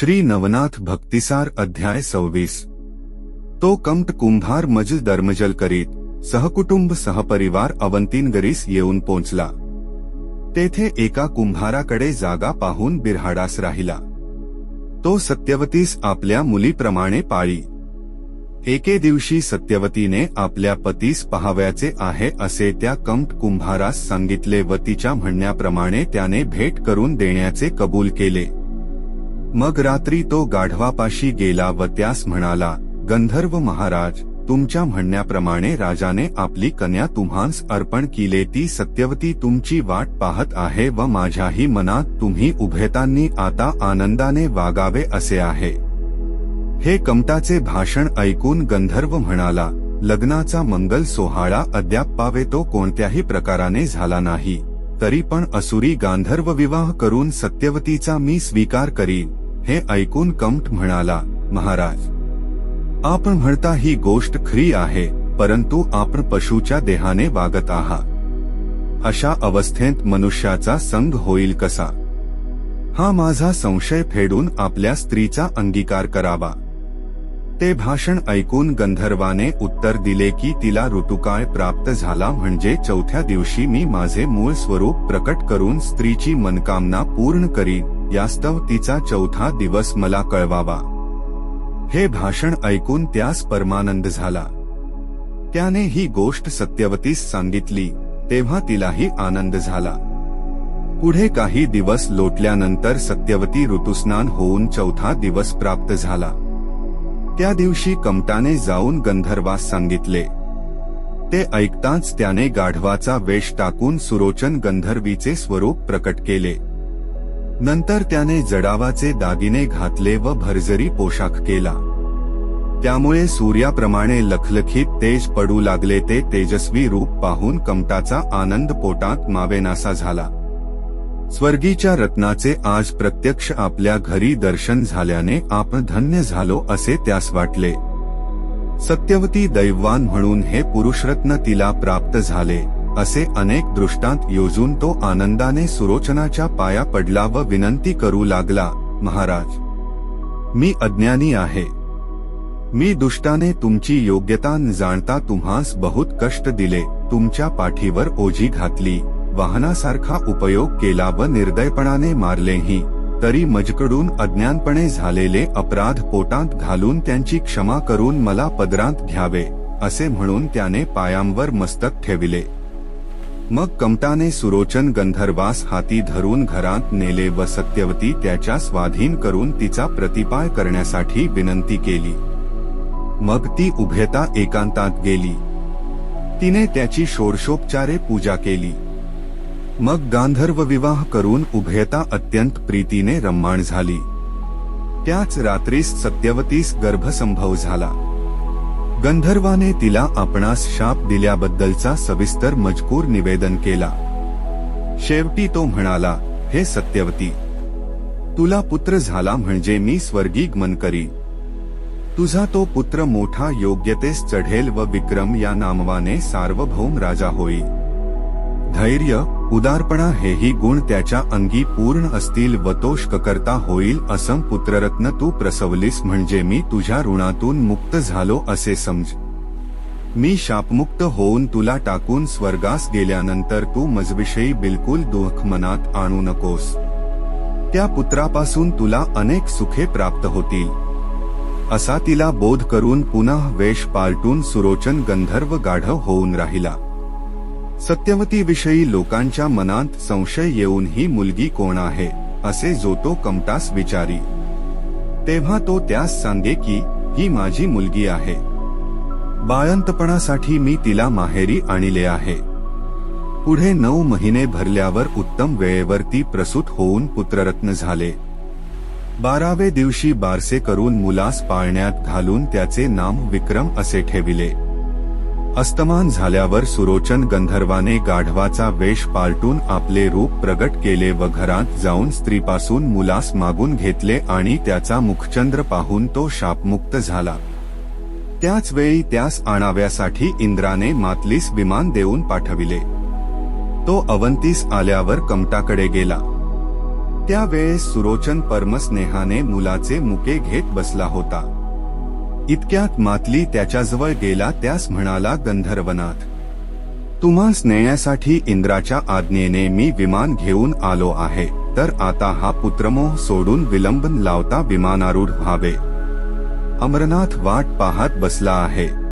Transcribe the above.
श्री नवनाथ भक्तिसार अध्याय सव्वीस. तो कमट कुंभार मज दर्मजल करीत सहकुटुंब सहपरिवार अवंतीनगरीस येऊन पोचला तेथे एका कुंभाराकडे जागा पाहून बिरहाडास राहिला. तो सत्यवतीस आपल्या मुलीप्रमाणे पाळी. एके दिवशी सत्यवतीने आपल्या पतीस पहावयाचे आहे असे त्या कमट कुंभारास सांगितले व तिच्या म्हणण्याप्रमाणे त्याने भेट करून देण्याचे कबूल केले. मग रात्री तो गाढवापाशी गेला व त्यास म्हणाला गंधर्व महाराज तुमच्या म्हणण्याप्रमाणे राजाने आपली कन्या तुम्हास अर्पण केले ती सत्यवती तुमची वाट पाहत आहे व माझ्याही मनात तुम्ही उभयतांनी आता आनंदाने वागावे असे आहे. हे कमटाचे भाषण ऐकून गंधर्व म्हणाला लग्नाचा मंगल सोहळा अद्याप पावे तो कोणत्याही प्रकाराने झाला नाही तरी पण असुरी गांधर्व विवाह करून सत्यवतीचा मी स्वीकार करीन. हे ऐकून कमठ म्हणाला महाराज आपण म्हणता ही गोष्ट खरी आहे परंतु आपण पशुच्या देहाने वागत आहात. अशा अवस्थेत मनुष्याचा संग होईल कसा? हा माझा संशय फेडून आपल्या स्त्रीचा अंगीकार करावा. ते भाषण ऐकून गंधर्वाने उत्तर दिले की तिला ऋतुकाळ प्राप्त झाला म्हणजे चौथ्या दिवशी मी माझे मूळ स्वरूप प्रकट करून स्त्रीची मनकामना पूर्ण करीन. यास्तव तिचा चौथा दिवस मला कळवावा. हे भाषण ऐकून त्यास परमानंद झाला. त्याने ही गोष्ट सत्यवतीस सांगितली तेव्हा तिलाही आनंद झाला. पुढे काही दिवस लोटल्यानंतर सत्यवती ऋतुस्नान होऊन चौथा दिवस प्राप्त झाला. त्या दिवशी कमटाने जाऊन गंधर्वास सांगितले. ते ऐकताच त्याने गाढवाचा वेश टाकून सुरोचन गंधर्वीचे स्वरूप प्रकट केले. नंतर त्याने जडावाचे दागिने घातले व भरजरी पोशाख केला. त्यामुळे सूर्याप्रमाणे लखलखीत तेज पडू लागले ते तेजस्वी रूप पाहून कमटाचा आनंद पोटात मावेनासा झाला. स्वर्गीच्या रत्नाचे आज प्रत्यक्ष आपल्या घरी दर्शन झाल्याने आपण धन्य झालो असे त्यास वाटले. सत्यवती दैवान म्हणून हे पुरुषरत्न तिला प्राप्त झाले. असे अनेक दृष्टांत योजून तो आनंदाने सुरोचनाच्या पाया पडला व विनंती करू लागला महाराज मी अज्ञानी आहे. मी दुष्टाने तुमची योग्यता न जाणता तुम्हास बहुत कष्ट दिले तुमच्या पाठीवर ओझी घातली वाहनासारखा उपयोग केला व निर्दयपणाने मारलेही तरी मजकडून अज्ञानपणे झालेले अपराध पोटांत घालून त्यांची क्षमा करून मला पदरांत घ्यावे असे म्हणून त्याने पायांवर मस्तक ठेविले. मग कमटाने सुरोचन गंधर्वास हाती धरून घरात नेले व सत्यवती त्याच्या स्वाधीन करून तिचा प्रतिपाय करण्यासाठी विनंती केली. मग ती उभयता एकांतात गेली. तिने त्याची षोडशोपचारे पूजा केली. मग गांधर्व विवाह करून उभयता अत्यंत प्रीतीने रम्माण झाली. त्याच रात्रीस सत्यवतीस गर्भसंभव झाला. गंधर्वाने तिला आपणास शाप दिल्याबद्दलचा सविस्तर मजकूर निवेदन केला. शेवटी तो म्हणाला हे सत्यवती तुला पुत्र झाला म्हणजे मी स्वर्गीगमन करी. तुझा तो पुत्र मोठा योग्यतेस चढेल व विक्रम या नामवाने सार्वभौम राजा होई. धैर्य उदारपणा हेही गुण त्याच्या अंगी पूर्ण असतील व तो करता होईल असं पुत्ररत्न तू प्रसवलीस म्हणजे मी तुझ्या ऋणातून मुक्त झालो असे समज. मी शापमुक्त होऊन तुला टाकून स्वर्गास गेल्यानंतर तू मजविषयी बिलकुल दुःख मनात आणू नकोस. त्या पुत्रापासून तुला अनेक सुखे प्राप्त होतील. असा तिला बोध करून पुन्हा वेश पालटून सुरोचन गंधर्व गाढव होऊन राहिला. सत्यवतीविषयी लोकांच्या मनात संशय येऊन ही मुलगी कोण आहे असे जो तो कमटास विचारी. तेव्हा तो त्यास सांगे की ही माझी मुलगी आहे. बाळंतपणासाठी मी तिला माहेरी आणले आहे. पुढे नऊ महिने भरल्यावर उत्तम वेळेवर ती प्रसूत होऊन पुत्ररत्न झाले. बारावे दिवशी बारसे करून मुलास पाळण्यात घालून त्याचे नाम विक्रम असे ठेविले. अस्तमान झाल्यावर सुरोचन गंधर्वाने गाढवाचा वेश पालटून आपले रूप प्रगट केले व घरात जाऊन स्त्रीपासून मुलास मागून घेतले आणि त्याचा मुखचंद्र पाहून तो शापमुक्त झाला. त्याच वेळी त्यास आणाव्यासाठी इंद्राने मातलीस विमान देऊन पाठविले. तो अवंतीस आल्यावर कमटाकडे गेला. त्यावेळेस सुरोचन परमस्नेहाने मुलाचे मुके घेत बसला होता. इतक्यात मातली त्याच्याजवळ गेला त्यास म्हणाला गंधर्वनाथ. तुम्हास नेण्यासाठी इंद्राच्या आज्ञेने मी विमान घेऊन आलो आहे तर आता हा पुत्रमोह सोडून विलंबन लावता विमानारूढ व्हावे. अमरनाथ वाट पाहत बसला आहे.